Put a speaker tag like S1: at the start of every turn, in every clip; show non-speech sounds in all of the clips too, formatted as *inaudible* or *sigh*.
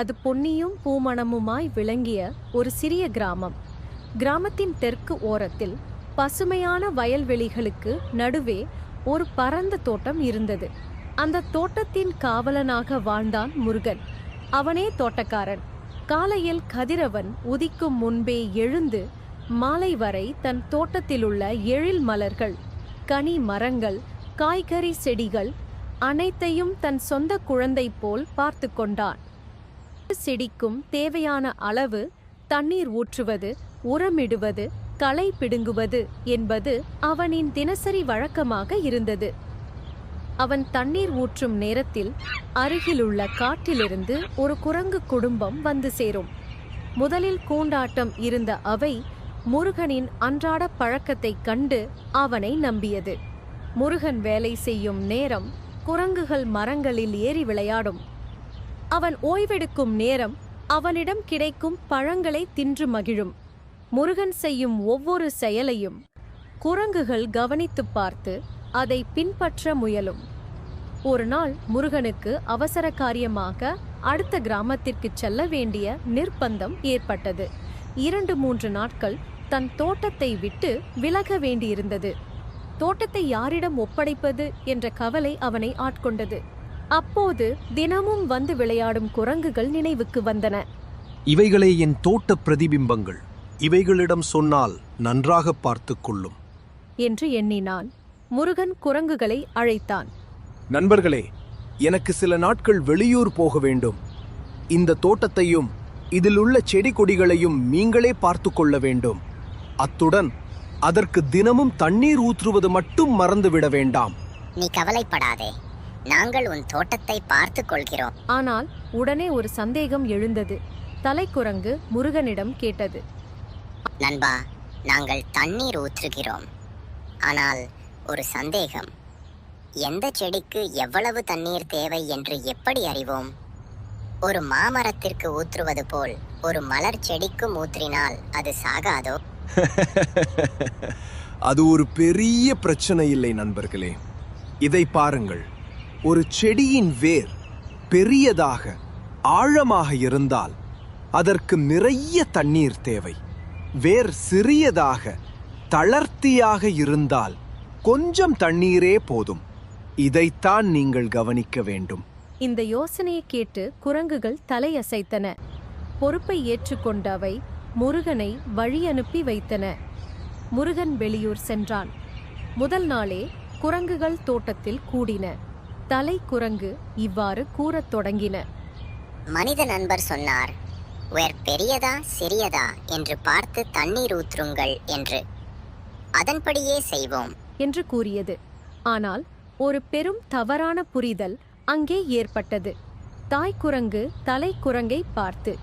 S1: அது பொன்னியும் பூமணமுமாய் விளங்கிய ஒரு சிறிய கிராமம். கிராமத்தின் தெற்கு ஓரத்தில் பசுமையான வயல்வெளிகளுக்கு நடுவே ஒரு பரந்த தோட்டம் இருந்தது. அந்த தோட்டத்தின் காவலனாக வாழ்ந்தான் முருகன். அவனே தோட்டக்காரன். காலையில் கதிரவன் உதிக்கும் முன்பே எழுந்து மாலை வரை தன் தோட்டத்திலுள்ள எழில் மலர்கள் கனி மரங்கள் காய்கறி செடிகள் அனைத்தையும் தன் சொந்த குழந்தை போல் பார்த்து கொண்டான். செடிக்கும் தேவையான அளவு தண்ணீர் ஊற்றுவது உரமிடுவது களை பிடுங்குவது என்பது அவனின் தினசரி வழக்கமாக இருந்தது. அவன் தண்ணீர் ஊற்றும் நேரத்தில் அருகிலுள்ள காட்டிலிருந்து ஒரு குரங்கு குடும்பம் வந்து சேரும். முதலில் கூண்டாட்டம் இருந்த அவை முருகனின் அன்றாட பழக்கத்தைக் கண்டு அவனை நம்பியது. முருகன் வேலை செய்யும் நேரம் குரங்குகள் மரங்களில் ஏறி விளையாடும். அவன் ஓய்வெடுக்கும் நேரம் அவனிடம் கிடைக்கும் பழங்களை தின்று மகிழும். முருகன் செய்யும் ஒவ்வொரு செயலையும் குரங்குகள் கவனித்துப் பார்த்து அதை பின்பற்ற முயலும். ஒரு நாள் முருகனுக்கு அவசர காரியமாக அடுத்த கிராமத்திற்கு செல்ல வேண்டிய நிர்பந்தம் ஏற்பட்டது. இரண்டு மூன்று நாட்கள் தன் தோட்டத்தை விட்டு விலக வேண்டியிருந்தது. தோட்டத்தை யாரிடம் ஒப்படைப்பது என்ற கவலை அவனை ஆட்கொண்டது. அப்போது தினமும் வந்து விளையாடும் குரங்குகள் நினைவுக்கு வந்தன.
S2: இவைகளே என் தோட்ட பிரதிபிம்பங்கள். இவைகளிடம் சொன்னால் நன்றாக பார்த்துக் கொள்ளும்.
S1: என்று எண்ணினான். முருகன் குரங்குகளை அழைத்தான்.
S2: நண்பர்களே எனக்கு சில நாட்கள் வெளியூர் போக வேண்டும். இந்த தோட்டத்தையும் இதில் உள்ள செடி கொடிகளையும் நீங்களே பார்த்து கொள்ள வேண்டும். அத்துடன் அதற்கு தினமும் தண்ணீர் ஊற்றுவது மட்டும் மறந்துவிட வேண்டாம்.
S3: நீ கவலைப்படாதே. நாங்கள் உன் தோட்டத்தை பார்த்து கொள்கிறோம்.
S1: ஆனால் உடனே ஒரு சந்தேகம் எழுந்தது. தலைக்குரங்கு முருகனிடம் கேட்டது.
S3: நண்பா நாங்கள் தண்ணீர் ஊற்றுகிறோம். ஆனால் ஒரு சந்தேகம். எந்த செடிக்கு எவ்வளவு தண்ணீர் தேவை என்று எப்படி அறிவோம்? ஒரு மாமரத்திற்கு ஊற்றுவது போல் ஒரு மலர் செடிக்கும் ஊற்றினால் அது சாகாதோ? *laughs*
S2: அது ஒரு பெரிய பிரச்சனை இல்லை நண்பர்களே. இதை பாருங்கள். ஒரு செடியின் வேர் பெரியதாக ஆழமாக இருந்தால் அதற்கு நிறைய தண்ணீர் தேவை. வேர் சிறியதாக தளர்த்தியாக இருந்தால் கொஞ்சம் தண்ணீரே போதும். இதைத்தான் நீங்கள் கவனிக்க வேண்டும்.
S1: இந்த யோசனையை கேட்டு குரங்குகள் தலையசைத்தன. பொறுப்பை ஏற்றுக்கொண்ட அவை முருகனை வழி அனுப்பி வைத்தன. முருகன் வெளியூர் சென்றான். முதல் நாளே குரங்குகள் தோட்டத்தில் கூடின. தலை குரங்கு இவ்வாறு கூறத் தொடங்கின.
S3: மனித நண்பர் சொன்னார் வேர் பெரியதா சிறியதா என்று பார்த்து தண்ணீர் ஊற்றுங்கள் என்று. அதன்படியே செய்வோம்.
S1: என்று கூறியது. ஆனால் ஒரு பெரும் தவறான புரிதல் அங்கே ஏற்பட்டது. தாய்க்குரங்கு தலைக்குரங்கை பார்த்து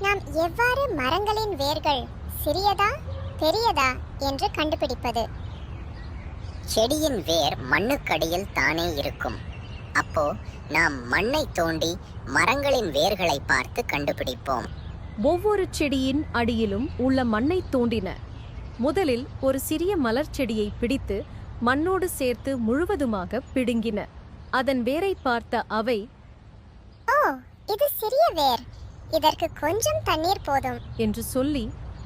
S4: நாம் எவ்வாறு மரங்களின் வேர்கள் சிறியதா பெரியதா என்று கண்டுபிடிப்பது?
S3: செடியின் வேர் மண்ணுக்கடியில் தானே இருக்கும். அப்போ நாம் மண்ணை தோண்டி மரங்களின் வேர்களை பார்த்து கண்டுபிடிப்போம்.
S1: ஒவ்வொரு செடியின் அடியிலும் உள்ள மண்ணை தோண்டின. முதலில் ஒரு சிறிய மலர் செடியை பிடித்து மண்ணோடு சேர்த்து முழுவதுமாக பிடுங்கின. அதன் வேரை பார்த்த அவை
S4: ஓ இது சிறிய வேர். இதற்கு கொஞ்சம் தண்ணீர் போதும்.
S1: என்று சொல்லி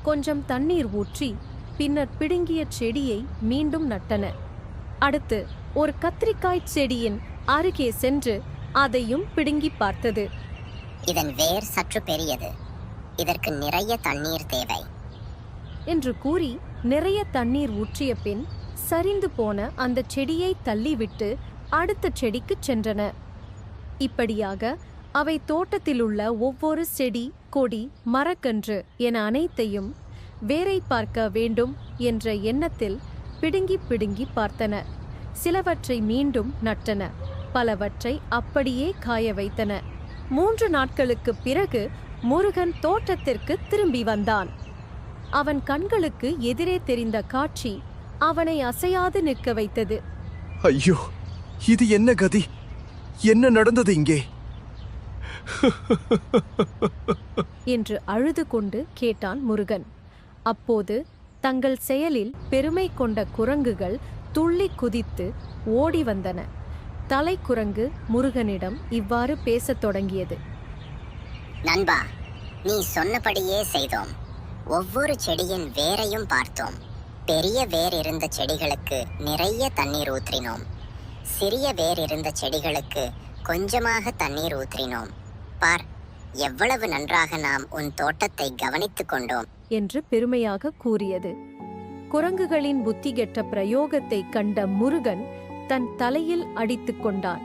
S1: கொஞ்சம் தண்ணீர் ஊற்றி பின்னர் பிடுங்கிய செடியை மீண்டும் நட்டன. அடுத்து ஒரு கத்திரிக்காய் செடியின் அருகே சென்று அதையும் பிடுங்கி பார்த்தது.
S3: இதன் வேர் சற்று பெரியது. இதற்கு நிறைய தண்ணீர் தேவை.
S1: என்று கூறி நிறைய தண்ணீர் ஊற்றிய பின் சரிந்து போன அந்த செடியை தள்ளிவிட்டு அடுத்த செடிக்கு சென்றன. இப்படியாக அவை தோட்டத்திலுள்ள ஒவ்வொரு செடி கொடி மரக்கன்று என அனைத்தையும் வேரை பார்க்க வேண்டும் என்ற எண்ணத்தில் பிடுங்கி பிடுங்கி பார்த்தன. சிலவற்றை மீண்டும் நட்டன. பலவற்றை அப்படியே காய வைத்தன. மூன்று நாட்களுக்குப் பிறகு முருகன் தோட்டத்திற்கு திரும்பி வந்தான். அவன் கண்களுக்கு எதிரே தெரிந்த காட்சி அவனை அசையாது நிற்க வைத்தது.
S2: ஐயோ இது என்ன கதி? என்ன நடந்தது இங்கே?
S1: என்று அழுது கொண்டு கேட்டான் முருகன். அப்போது தங்கள் செயலில் பெருமை கொண்ட குரங்குகள் துள்ளி குதித்து ஓடி வந்தன. தலைக்குரங்கு முருகனிடம் இவ்வாறு பேசத் தொடங்கியது.
S3: நண்பா நீ சொன்னபடியே செய்தோம். ஒவ்வொரு செடியின் வேரையும் பார்த்தோம். பெரிய வேர் இருந்த செடிகளுக்கு நிறைய தண்ணீர் ஊற்றினோம். சிறிய வேர் இருந்த செடிகளுக்கு கொஞ்சமாக தண்ணீர் ஊற்றினோம். பார் எவ்வளவு நன்றாக நாம் உன் தோட்டத்தை கவனித்துக் கொண்டோம்.
S1: என்று பெருமையாக கூறியது. குரங்குகளின் புத்திகெட்ட பிரயோகத்தை கண்ட முருகன் தன் தலையில் அடித்துக் கொண்டான்.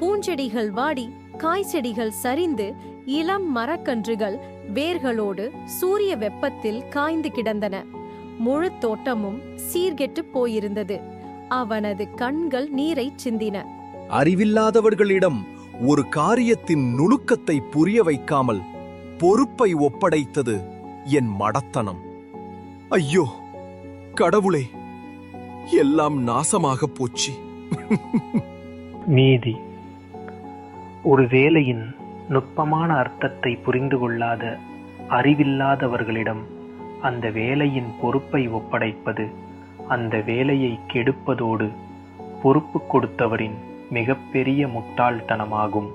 S1: பூஞ்செடிகள் வாடி காய் செடிகள் சரிந்து இளம் மரக்கன்றுகள் வேர்களோடு சூரிய வெப்பத்தில் காய்ந்து கிடந்தன. முழு தோட்டமும் சீர்கெட்டுப் போயிருந்தது. அவனது கண்கள் நீரைச் சிந்தின.
S2: அறிவில்லாதவர்களிடம் ஒரு காரியத்தின் நுணுக்கத்தை புரிய வைக்காமல் பொறுப்பை ஒப்படைத்தது. என் மடத்தனம். ஐயோ கடவுளே எல்லாம் நாசமாகப் போச்சு.
S5: நீதி ஒரு வேலையின் நுட்பமான அர்த்தத்தை புரிந்து கொள்ளாத அறிவில்லாதவர்களிடம் அந்த வேலையின் பொறுப்பை ஒப்படைப்பது அந்த வேலையை கெடுப்பதோடு பொறுப்பு கொடுத்தவரின் மிகப்பெரிய முட்டாள்தனமாகும்.